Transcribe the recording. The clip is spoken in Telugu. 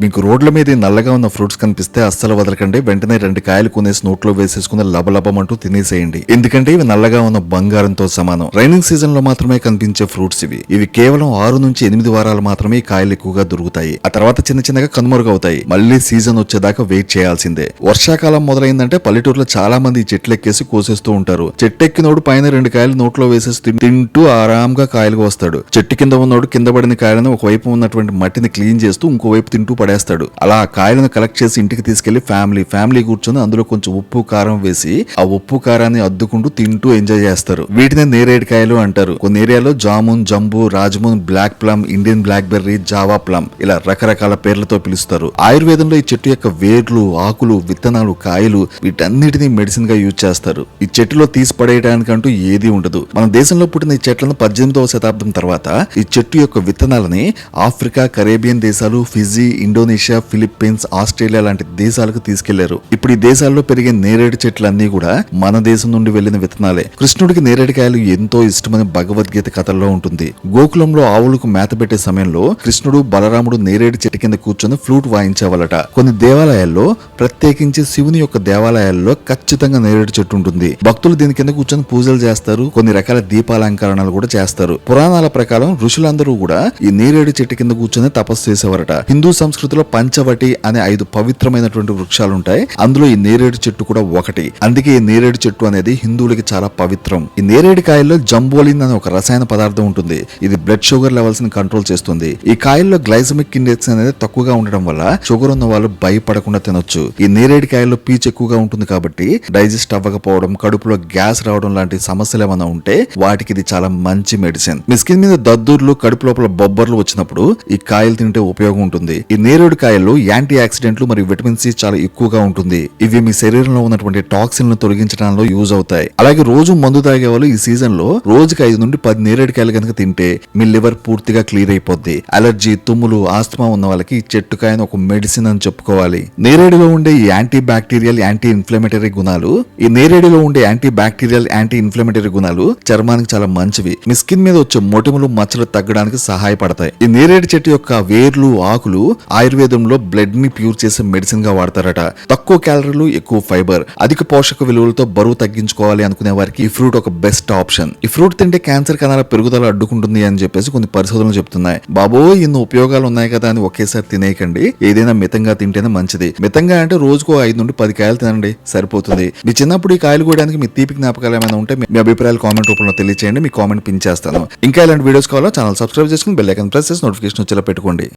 మీకు రోడ్ల మీద నల్లగా ఉన్న ఫ్రూట్స్ కనిపిస్తే అస్సలు వదలకండి. వెంటనే రెండు కాయలు కొనేసి నోట్లో వేసేసుకుని లబలబమంటూ తినేసేయండి. ఎందుకంటే ఇవి నల్లగా ఉన్న బంగారంతో సమానం. రైనింగ్ సీజన్లో మాత్రమే కనిపించే ఫ్రూట్స్ ఇవి. ఇవి కేవలం ఆరు నుంచి ఎనిమిది వారాలు మాత్రమే కాయలు ఎక్కువగా దొరుకుతాయి. ఆ తర్వాత చిన్న చిన్నగా కనుమరుగవుతాయి. మళ్ళీ సీజన్ వచ్చేదాకా వెయిట్ చేయాల్సిందే. వర్షాకాలం మొదలైందంటే పల్లెటూరులో చాలా మంది చెట్లెక్కేసి చెట్లు ఎక్కేసి కోసేస్తూ ఉంటారు. చెట్టు ఎక్కినోడు పైన రెండు కాయలు నోట్లో వేసేసి తింటూ ఆరాంగా కాయలు వస్తాడు. చెట్టు కింద ఉన్నోడు కింద పడిన కాయలను ఒకవైపు ఉన్నటువంటి మట్టిని క్లీన్ చేస్తూ ఇంకోవైపు తింటూ పడేస్తాడు. అలా కాయలను కలెక్ట్ చేసి ఇంటికి తీసుకెళ్ళి ఫ్యామిలీ ఫ్యామిలీ కూర్చొని అందులో కొంచెం ఉప్పు కారం వేసి ఆ ఉప్పు కారాన్ని అద్దుకుంటూ తింటూ ఎంజాయ్ చేస్తారు. వీటినే నేరేడు కాయలు అంటారు. కొన్ని ఏరియాలో jamun jambu rajamun black plum Indian black berry Java plum ఇలా రకరకాల పేర్లతో పిలుస్తారు. ఆయుర్వేదంలో ఈ చెట్టు యొక్క వేర్లు ఆకులు విత్తనాలు కాయలు వీటన్నిటిని మెడిసిన్గా యూజ్ చేస్తారు. ఈ చెట్టులో తీసి పడేయడానికంటూ ఏది ఉండదు. మన దేశంలో పుట్టిన ఈ చెట్లను పద్దెనిమిదవ శతాబ్దం తర్వాత ఈ చెట్టు యొక్క విత్తనాలని ఆఫ్రికా కరేబియన్ దేశాలు ఫిజీ ఇండోనేషియా ఫిలిప్పీన్స్ ఆస్ట్రేలియా లాంటి దేశాలకు తీసుకెళ్ళారు. ఇప్పుడు ఈ దేశాల్లో పెరిగే నేరేడు చెట్లన్నీ కూడా మన దేశం నుండి వెళ్ళిన విత్తనాలే. కృష్ణుడికి నేరేడుకాయలు ఎంతో ఇష్టమని భగవద్గీత కథల్లో ఉంటుంది. గోకులంలో ఆవులకు మేత పెట్టే సమయంలో కృష్ణుడు బలరాముడు నేరేడు చెట్టు కింద కూర్చొని ఫ్లూట్ వాయించేవాళ్ళట. కొన్ని దేవాలయాల్లో ప్రత్యేకించి శివుని యొక్క దేవాలయాల్లో ఖచ్చితంగా నేరేడు చెట్టు ఉంటుంది. భక్తులు దీని కింద కూర్చొని పూజలు చేస్తారు. కొన్ని రకాల దీపాలంకరణలు కూడా చేస్తారు. పురాణాల ప్రకారం ఋషులందరూ కూడా ఈ నేరేడు చెట్టు కింద కూర్చొని తపస్సు చేసేవారట. హిందూ సంస్కృతిలో పంచవటి అనే ఐదు పవిత్రమైనటువంటి వృక్షాలు ఉంటాయి అందులో ఈ నేరేడు చెట్టు కూడా ఒకటి. అందుకే ఈ నేరేడు చెట్టు అనేది హిందువులకి చాలా పవిత్రం. ఈ నేరేడు కాయల్లో జంబోలిన్ అనే ఒక రసాయన పదార్థం ఉంటుంది. ఇది బ్లడ్ షుగర్ లెవెల్స్ని కంట్రోల్ చేస్తుంది. ఈ కాయల్లో గ్లైసమిక్ ఇండెక్స్ అనేది తక్కువగా ఉండడం వల్ల షుగర్ ఉన్న వాళ్ళు భయపడకుండా తినొచ్చు. ఈ నేరేడు కాయల్లో పీచు ఎక్కువగా ఉంటుంది కాబట్టి డైజెస్ట్ అవ్వకపోవడం కడుపులో గ్యాస్ రావడం లాంటి సమస్యలు ఏమైనా ఉంటే వాటికి ఇది చాలా మంచి మెడిసిన్. మీ స్కిన్ మీద దద్దుర్లు కడుపు లోపల బొబ్బర్లు వచ్చినప్పుడు ఈ కాయలు తింటే ఉపయోగం ఉంటుంది. ఈ నేరేడు కాయల్లో యాంటీ ఆక్సిడెంట్లు మరియు విటమిన్ సి చాలా ఎక్కువగా ఉంటుంది. ఇవి మీ శరీరంలో ఉన్నటువంటి టాక్సిన్లను తొలగించడంలో యూజ్ అవుతాయి. అలాగే రోజు మందు తాగే వాళ్ళు ఈ సీజన్లో రోజుకి ఐదు నుండి పది నేరేడు కాయలు కనుక తింటే మీ లివర్ పూర్తిగా క్లియర్ అయిపోద్ది. అలర్జీ తుమ్ములు ఆస్తమా ఉన్న వాళ్ళకి ఈ చెట్టు కాయను ఒక మెడిసిన్ అని చెప్పుకోవాలి. నేరేడులో ఉండే ఈ యాంటీ బ్యాక్టీరియల్ యాంటీ ఇన్ఫ్లమేటరీ గుణాలు ఈ నేరేడులో ఉండే యాంటీ బ్యాక్టీరియల్ యాంటీ ఇన్ఫ్లమేటరీ గుణాలు చర్మానికి చాలా మంచివి. మీ స్కిన్ మీద వచ్చే మొటిములు మచ్చలు తగ్గడానికి సహాయపడతాయి. ఈ నేరేడు చెట్టు యొక్క వేర్లు ఆకులు ఆయుర్వేదంలో బ్లడ్ని ప్యూర్ చేసే మెడిసిన్గా వాడతారట. తక్కువ క్యాలరీలు ఎక్కువ ఫైబర్. అధిక పోషక విలువలతో బరువు తగ్గించుకోవాలి అనుకునే వారికి ఈ ఫ్రూట్ ఒక బెస్ట్ ఆప్షన్. ఈ ఫ్రూట్ తింటే క్యాన్సర్ కణాల పెరుగుదల అడ్డుకుంటుంది అని చెప్పేసి కొన్ని పరిశోధనలు చెప్తున్నాయి. బాబో ఇన్ని ఉపయోగాలు ఉన్నాయి కదా అని ఒకేసారి తినేయకండి. ఏదైనా మితంగా తింటేనే మంచిది. మితంగా అంటే రోజుకు ఐదు నుండి పది కాయలు తినండి. సరిపోతుంది. మీ చిన్నప్పుడు ఈ కాయలు కూడడానికి మీ తీపి జ్ఞాపకాలు ఏమైనా ఉంటే మీ అభిప్రాయాలు కామెంట్ రూపంలో తెలియచేయండి. మీ కామెంట్ పిన్ చేస్తాను. ఇంకా ఇలాంటి వీడియోస్ కావాలో ఛానల్ సబ్స్క్రైబ్ చేసుకుని బెల్ ఐకన్ ప్రెస్ చేసి నోటిఫికేషన్ వచ్చేలా పెట్టుకోండి.